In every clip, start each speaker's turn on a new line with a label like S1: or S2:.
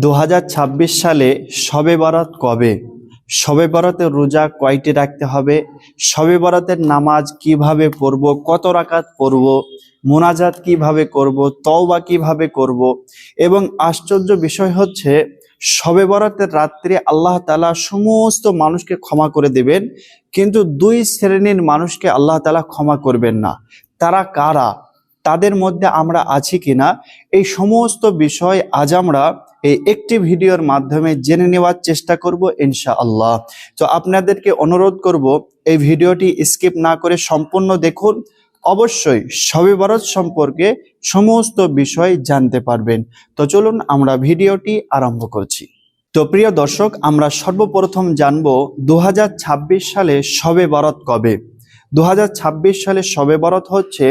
S1: দু হাজার ছাব্বিশ সালে শবে বরাত কবে? শবে বরাতের রোজা কয়টি রাখতে হবে? শবে বরাতের নামাজ কীভাবে পড়ব? কত রাকাত পড়ব? মোনাজাত কীভাবে করব? তওবা কীভাবে করব? এবং আশ্চর্য বিষয় হচ্ছে, শবে বরাতের রাত্রে আল্লাহ তাআলা সমস্ত মানুষকে ক্ষমা করে দেবেন, কিন্তু দুই শ্রেণির মানুষকে আল্লাহ তাআলা ক্ষমা করবেন না। তারা কারা? তাদের মধ্যে আমরা আছি কিনা? এই সমস্ত বিষয় আজ আমরা এই একটি ভিডিওর মাধ্যমে জেনে নেওয়ার চেষ্টা করব ইনশা আল্লাহ তো আপনাদেরকে অনুরোধ করব, এই ভিডিওটি স্কিপ না করে সম্পূর্ণ দেখুন। অবশ্যই শবে বরত সম্পর্কে সমস্ত বিষয় জানতে পারবেন। তো চলুন আমরা ভিডিওটি আরম্ভ করছি। তো প্রিয় দর্শক, আমরা সর্বপ্রথম জানব দু হাজার ছাব্বিশ সালে শবে বরত কবে? দু হাজার ছাব্বিশ সালে শবে বরত হচ্ছে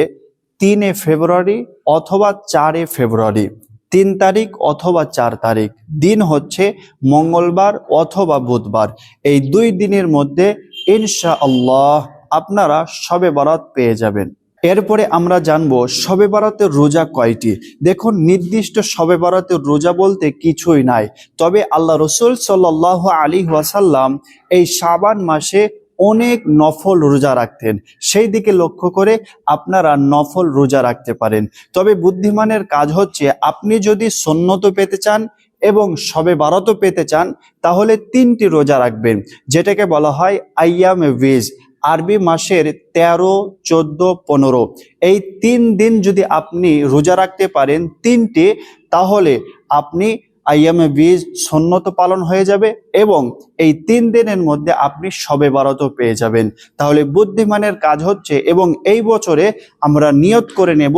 S1: তিনে ফেব্রুয়ারি অথবা চারে ফেব্রুয়ারি। তিন তারিখ অথবা চার তারিখ। দিন হচ্ছে মঙ্গলবার অথবা বুধবার। এই দুই দিনের মধ্যে ইনশা আল্লাহ আপনারা শবে বরাত পেয়ে যাবেন। এরপরে আমরা জানব শবে বরাতের রোজা কয়টি? দেখুন, নির্দিষ্ট শবে বরাতের রোজা বলতে কিছুই নাই। তবে আল্লাহ রসুল সাল্লাহ আলী ওয়াসাল্লাম এই সাবান মাসে অনেক নফল রোজা রাখতেন। সেই দিকে লক্ষ্য করে আপনারা নফল রোজা রাখতে পারেন। তবে বুদ্ধিমানের কাজ হচ্ছে আপনি যদি সন্ন্যত পেতে চান এবং সবে বারত পেতে চান, তাহলে তিনটি রোজা রাখবেন, যেটাকে বলা হয় আইয়াম ভিজ আরবি মাসের তেরো, চোদ্দ, পনেরো। এই তিন দিন যদি আপনি রোজা রাখতে পারেন তিনটি, তাহলে আপনি আইয়ামে বীজ সন্নত পালন হয়ে যাবে এবং এই তিন দিনের মধ্যে আপনি সবে বারত পেয়ে যাবেন। তাহলে বুদ্ধিমানের কাজ হচ্ছে এবং এই বছরে আমরা নিয়ত করে নেব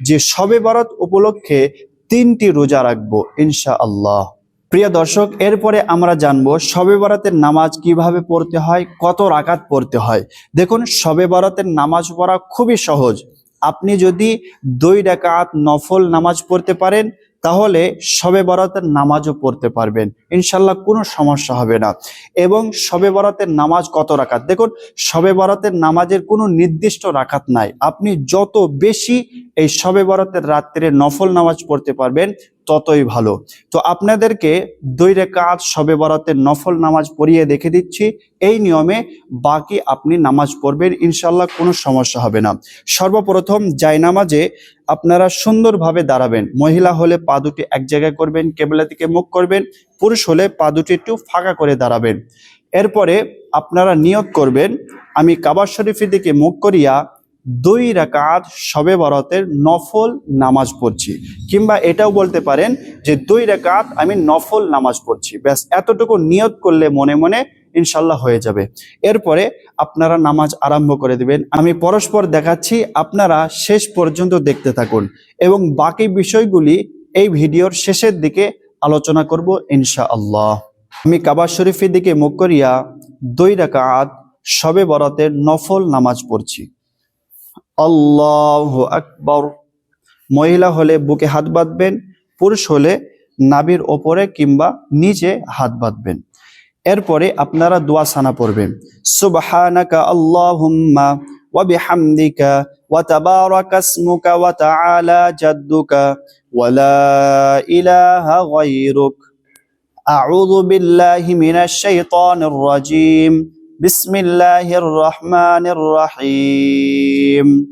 S1: যে সবে বারত উপলক্ষে তিনটি রোজা রাখব ইনশা আল্লাহ প্রিয় দর্শক, এরপরে আমরা জানব শবে বরাতের নামাজ কীভাবে পড়তে হয়, কত রাকাত পড়তে হয়। দেখুন শবে বরাতের নামাজ পড়া খুবই সহজ। আপনি যদি দুই রাকাত নফল নামাজ পড়তে পারেন তাহলে সবে বরাতের নামাজও পড়তে পারবেন। ইনশাল্লাহ কোনো সমস্যা হবে না। এবং সবে বরাতের নামাজ কত রাখাত দেখুন, সবে বরাতের নামাজের কোনো নির্দিষ্ট রাখাত নাই। আপনি যত বেশি এই সবে বরাতের রাত্রে নফল নামাজ পড়তে পারবেন ততই ভালো। তো আপনাদেরকে দুই রেখাত শবে বরাতের নফল নামাজ পড়িয়ে দেখে দিচ্ছি। এই নিয়মে বাকি আপনি নামাজ পড়বেন ইনশাল্লাহ কোনো সমস্যা হবে না। সর্বপ্রথম জায়নামাজে আপনারা সুন্দরভাবে দাঁড়াবেন। মহিলা হলে পা দুটি এক জায়গায় করবেন, কেবলা দিকে মুখ করবেন, পুরুষ হলে পা দুটি একটু ফাঁকা করে দাঁড়াবেন। এরপরে আপনারা নিয়ত করবেন, আমি কাবার শরীফের দিকে মুখ করিয়া দুই রাকাত সবে বরাতের নফল নামাজ পড়ছি। কিংবা এটাও বলতে পারেন যে দুই রাকাত আমি নফল নামাজ পড়ছি। ব্যাস, এতটুকু নিয়ত করলে মনে মনে ইনশাল্লাহ হয়ে যাবে। এরপরে আপনারা নামাজ আরম্ভ করে দিবেন। আমি পরস্পর দেখাচ্ছি, আপনারা শেষ পর্যন্ত দেখতে থাকুন। এবং বাকি বিষয়গুলি এই ভিডিওর শেষের দিকে আলোচনা করব ইনশা আল্লাহ আমি কাবার শরীফের দিকে মুখ করিয়া দুই রাকাত শবে বরাতের নফল নামাজ পড়ছি। আল্লাহ আকবর। মহিলা হলে বুকে হাত বাঁধবেন, পুরুষ হলে নাভির ওপরে কিংবা নিচে হাত বাঁধবেন। এরপরে আপনারা দোয়া সানা পড়বেন। সুবহানাকা আল্লাহুম্মা ওয়া বিহামদিকা ওয়া তাবারাকা ইসমুকা ওয়া তাআলা জাদ্দুকা ওয়া লা ইলাহা গায়রুক। আউযু বিল্লাহি মিনাশ শাইতানির রাজীম। বিসমিল্লাহির রহমানির রহিম।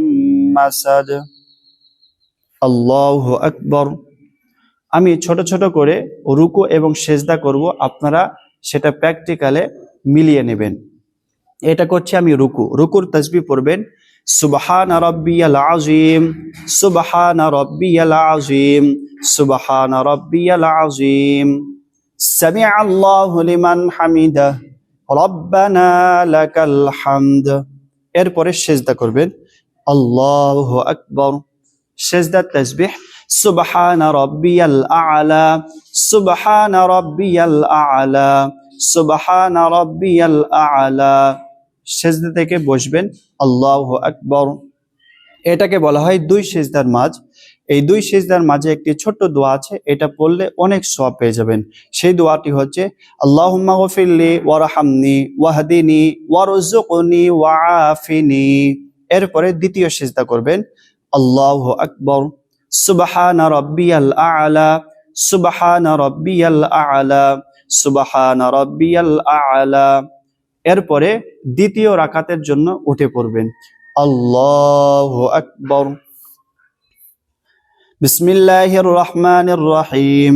S1: মাসাদ আল্লাহ আকবর। আমি ছোট ছোট করে রুকু এবং সেজদা করব, আপনারা সেটা প্র্যাকটিক্যালে মিলিয়ে নেবেন। এটা করছি আমি রুকু। রুকুর তসবি পড়বেন, সুবাহান রব্বিয়াল আজিম সুবাহান রব্বিয়াল আজিম সুবাহান রব্বিয়াল আজিম সামি আল্লাহ লিমান হামিদা, রব্বানা লাকাল হামদ। এরপরে সেজদা করবেন। আল্লাহু আকবার সেজদার তাসবিহ সুবহান রব্বিয়াল আ'লা সুবহান রব্বিয়াল আ'লা সুবহান রব্বিয়াল আ'লা সেজদা থেকে বসবেন। আল্লাহু আকবার এটাকে বলা হয় দুই সেজদার মাঝ। এই দুই সেজদার মাঝে একটি ছোট্ট দোয়া আছে। এটা পড়লে অনেক সওয়াব পেয়ে যাবেন। সেই দোয়াটি হচ্ছে, আল্লাহুম্মা গফিরলি ওয়ারহামনি ওয়াহদিনি ওয়ারজুকনি ওয়াআফিনি এরপরে দ্বিতীয় সেজদা করবেন, আল্লাহ আকবর, সুবহান রাব্বিয়াল আ'লা, সুবহান রাব্বিয়াল আ'লা, সুবহান রাব্বিয়াল আ'লা। এরপরে দ্বিতীয় রাকাতের জন্য উঠে পড়বেন, আল্লাহু আকবার। বিসমিল্লাহির রহমানির রহিম।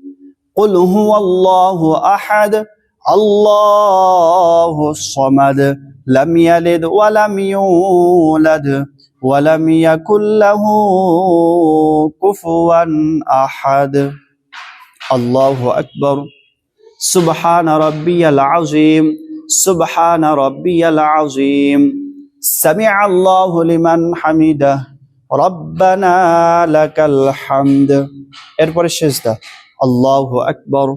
S1: قل هو الله أحد الله الصمد لم يلد ولم يولد ولم يكن له كفوا أحد الله أكبر سبحان ربي العظيم سبحان ربي العظيم سمع الله لمن حمده ربنا لك الحمد এরপরে সেজদা আল্লাহু আকবার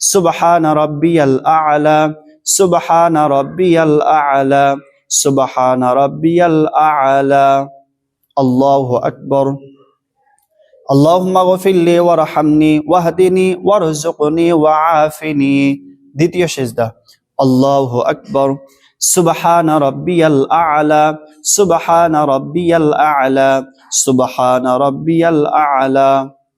S1: সুবহান রাব্বিয়াল আ'লা সুবহান রাব্বিয়াল আ'লা সুবহান রাব্বিয়াল আ'লা আল্লাহু আকবার اللهم اغفر لي وارحمني واهدني وارزقني وعافني দ্বিতীয় সেজদা আল্লাহু আকবার সুবহান রাব্বিয়াল আ'লা সুবহান রাব্বিয়াল আ'লা সুবহান রাব্বিয়াল আ'লা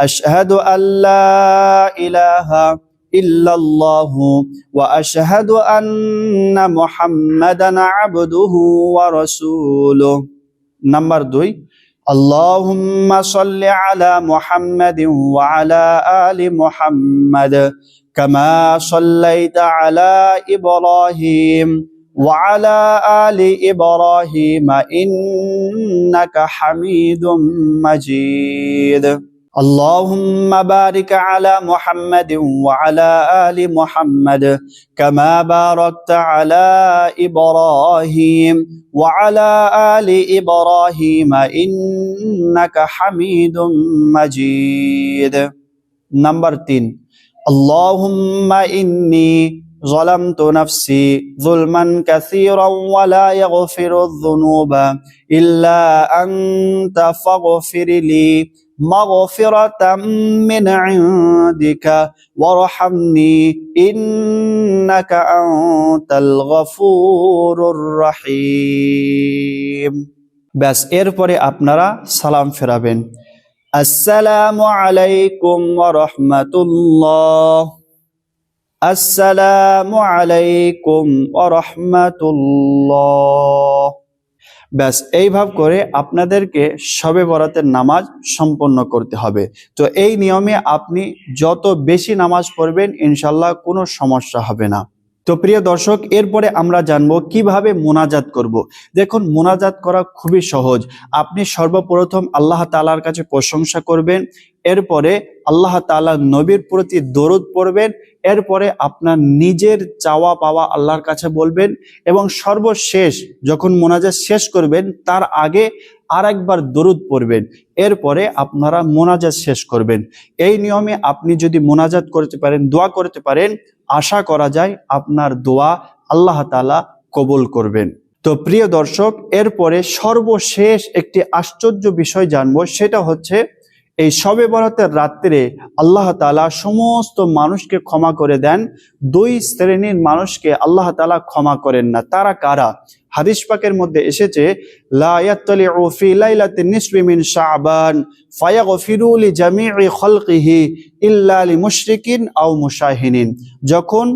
S1: أشهد أن لا إله إلا الله وأشهد أن محمدا عبده ورسوله نمبر دوي اللهم صل على محمد وعلى آل محمد كما صليت على إبراهيم وعلى آل إبراهيم إنك حميد مجيد اللهم بارك على محمد وعلى آل محمد كما باركت على إبراهيم وعلى آل إبراهيم إنك حميد مجيد. نمبر 3 اللهم إني ظلمت نفسي ظلما كثيرا ولا يغفر الذنوب إلا أنت فاغفر لي مغفرة من عندك وارحمني إنك أنت الغفور الرحيم ব্যাস এরপরে আপনারা সালাম ফেরাবেন আসসালামু আলাইকুম ওয়া রাহমাতুল্লাহ আসসালামু আলাইকুম ওয়া রাহমাতুল্লাহ। ব্যাস এইভাবে করে আপনাদেরকে শবে বরাতের নামাজ সম্পন্ন করতে হবে। তো এই নিয়মে আপনি যত বেশি নামাজ পড়বেন ইনশাল্লাহ কোনো সমস্যা হবে না। তো প্রিয় দর্শক, এরপরে আমরা জানব কীভাবে মোনাজাত করব। দেখুন, মোনাজাত করা খুবই সহজ আপনি সর্বপ্রথম আল্লাহ তালার কাছে প্রশংসা করবেন, এরপরে আল্লাহ তাআলা নবীর প্রতি দরুদ পড়বেন, এরপরে আপনার নিজের চাওয়া পাওয়া আল্লাহর কাছে বলবেন এবং সর্বশেষ যখন মোনাজাত শেষ করবেন, তার আগে আর একবার দরুদ পড়বেন, এরপরে আপনারা মোনাজাত শেষ করবেন এই নিয়মে আপনি যদি মোনাজাত করতে পারেন, দোয়া করতে পারেন আশা করা যায় আপনার দোয়া আল্লাহ তালা কবুল করবেন। তো প্রিয় দর্শক, এরপরে সর্বশেষ একটি আশ্চর্য বিষয় জানব, সেটা হচ্ছে এই শবে বরাতের রাত্রে আল্লাহ তালা সমস্ত মানুষকে ক্ষমা করে দেন। দুই শ্রেণির মানুষকে আল্লাহ তালা ক্ষমা করেন না। তারা কারা? হাদিস পাকের মধ্যে এসেছে মুশরিকিন যখন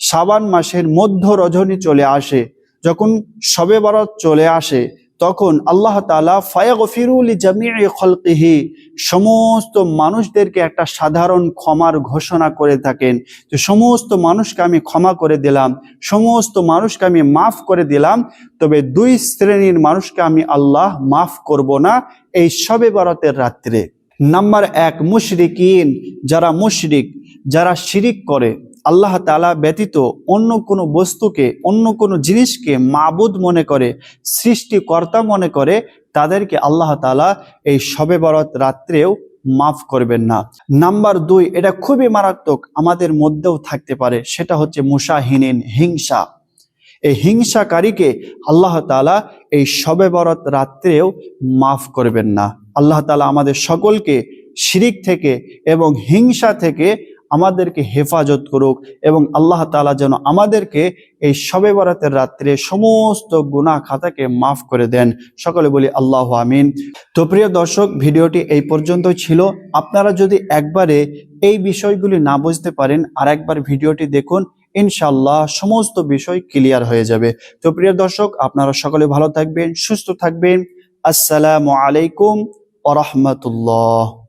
S1: শাবান মাসের মধ্য রজনী চলে আসে, যখন শবে বরাত চলে আসে তখন আল্লাহ তাআলা ফায়াগফিরুল জামিই খলকিহি, সমস্ত মানুষদেরকে একটা সাধারণ ক্ষমার ঘোষণা করে থাকেন। যে সমস্ত মানুষকে আমি ক্ষমা করে দিলাম, সমস্ত মানুষকে আমি মাফ করে দিলাম, তবে দুই শ্রেণির মানুষকে আমি আল্লাহ মাফ করব না এই সবে বরাতের রাত্রে। নাম্বার এক, মুশরিকিন, যারা মুশরিক, যারা শিরিক করে আল্লাহ তালা ব্যতীত অন্য কোনো বস্তুকে, অন্য কোনো জিনিসকে মাবুদ মনে করে, সৃষ্টিকর্তা মনে করে, তাদেরকে আল্লাহ তালা এই শবে বরত রাত্রেও মাফ করবেন না। নাম্বার দুই, এটা খুবই মারাত্মক আমাদের মধ্যেও থাকতে পারে, সেটা হচ্ছে মুসাহিনীন হিংসা। এই হিংসাকারীকে আল্লাহ তালা এই শবে বরত রাত্রেও মাফ করবেন না। আল্লাহ তালা আমাদের সকলকে শিরিক থেকে এবং হিংসা থেকে আমাদেরকে হেফাজত করুক এবং আল্লাহ তাআলা যেন আমাদেরকে এই সবে বরাতের রাত্রে সমস্ত গুনাহ খাতাকে মাফ করে দেন। সকলে বলি আল্লাহ আমিন। তো প্রিয় দর্শক, ভিডিওটি এই পর্যন্ত ছিল। আপনারা যদি একবারে এই বিষয়গুলি না বুঝতে পারেন আর একবার ভিডিওটি দেখুন ইনশাল্লাহ সমস্ত বিষয় ক্লিয়ার হয়ে যাবে। তো প্রিয় দর্শক, আপনারা সকলে ভালো থাকবেন, সুস্থ থাকবেন। আসসালামু আলাইকুম ওরহমতুল্লাহ